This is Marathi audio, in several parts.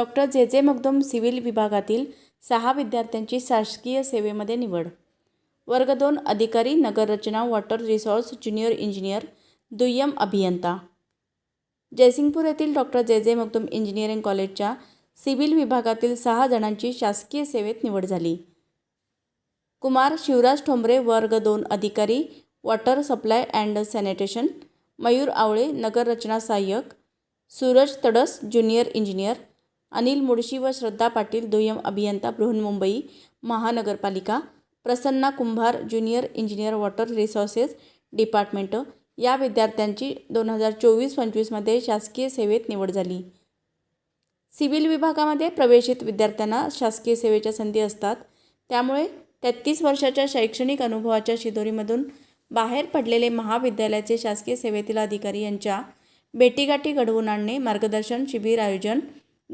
डॉक्टर जे. जे. मगदुम सिव्हिल विभागातील सहा विद्यार्थ्यांची शासकीय सेवेमध्ये निवड. वर्ग दोन अधिकारी नगररचना वॉटर रिसोर्स ज्युनियर इंजिनियर दुय्यम अभियंता. जयसिंगपूर येथील डॉक्टर जे. जे. मगदुम इंजिनिअरिंग कॉलेजच्या सिव्हिल विभागातील सहा जणांची शासकीय सेवेत निवड झाली. कुमार शिवराज ठोंबरे वर्ग दोन अधिकारी water supply and sanitation Mayur Awale नगररचना सहाय्यक सूरज तडस ज्युनियर इंजिनियर अनिल मुळशी व श्रद्धा पाटील दुय्यम अभियंता Brihanmumbai Mahanagarpalika Prasanna Kumbhar junior engineer water resources department. या विद्यार्थ्यांची दोन हजार चोवीस पंचवीसमध्ये शासकीय सेवेत निवड झाली. सिव्हिल विभागामध्ये प्रवेशित विद्यार्थ्यांना शासकीय सेवेच्या संधी असतात. त्यामुळे तेहत्तीस वर्षाच्या शैक्षणिक अनुभवाच्या शिदोरीमधून बाहेर पडलेले महाविद्यालयाचे शासकीय सेवेतील अधिकारी यांच्या भेटीगाठी घडवून आणणे मार्गदर्शन शिबिर आयोजन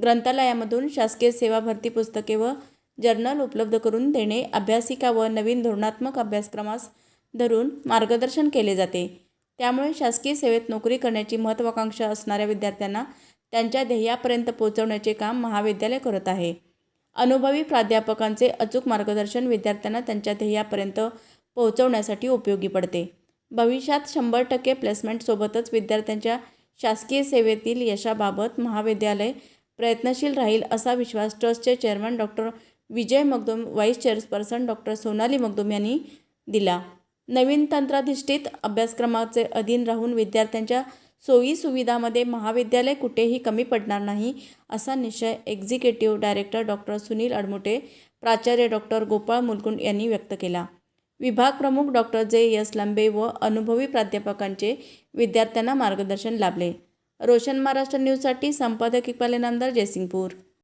ग्रंथालयामधून शासकीय सेवा भरती पुस्तके व जर्नल उपलब्ध करून देणे अभ्यासिका व नवीन धोरणात्मक अभ्यासक्रमास धरून मार्गदर्शन केले जाते. त्यामुळे शासकीय सेवेत नोकरी करण्याची महत्त्वाकांक्षा असणाऱ्या विद्यार्थ्यांना त्यांच्या ध्येयापर्यंत पोहोचवण्याचे काम महाविद्यालय करत आहे. अनुभवी प्राध्यापकांचे अचूक मार्गदर्शन विद्यार्थ्यांना त्यांच्या ध्येयापर्यंत पोहोचवण्यासाठी उपयोगी पडते. भविष्यात शंभर टक्के प्लेसमेंटसोबतच विद्यार्थ्यांच्या शासकीय सेवेतील यशाबाबत महाविद्यालय प्रयत्नशील राहील असा विश्वास ट्रस्टचे chairman doctor Vijay Magdum vice chairperson doctor Sonali Magdum यांनी दिला. नवीन तंत्राधिष्ठित अभ्यासक्रमाचे अधीन राहून विद्यार्थ्यांच्या सोयीसुविधामध्ये महाविद्यालय कुठेही कमी पडणार नाही असा निश्चय executive director doctor Sunil Admute प्राचार्य डॉक्टर गोपाळ मुलकुंड यांनी व्यक्त केला. विभाग प्रमुख डॉक्टर जे. एस. लंबे व अनुभवी प्राध्यापकांचे विद्यार्थ्यांना मार्गदर्शन लाभले. रोशन महाराष्ट्र न्यूजसाठी संपादक इक्बाल इनामदार जयसिंगपूर.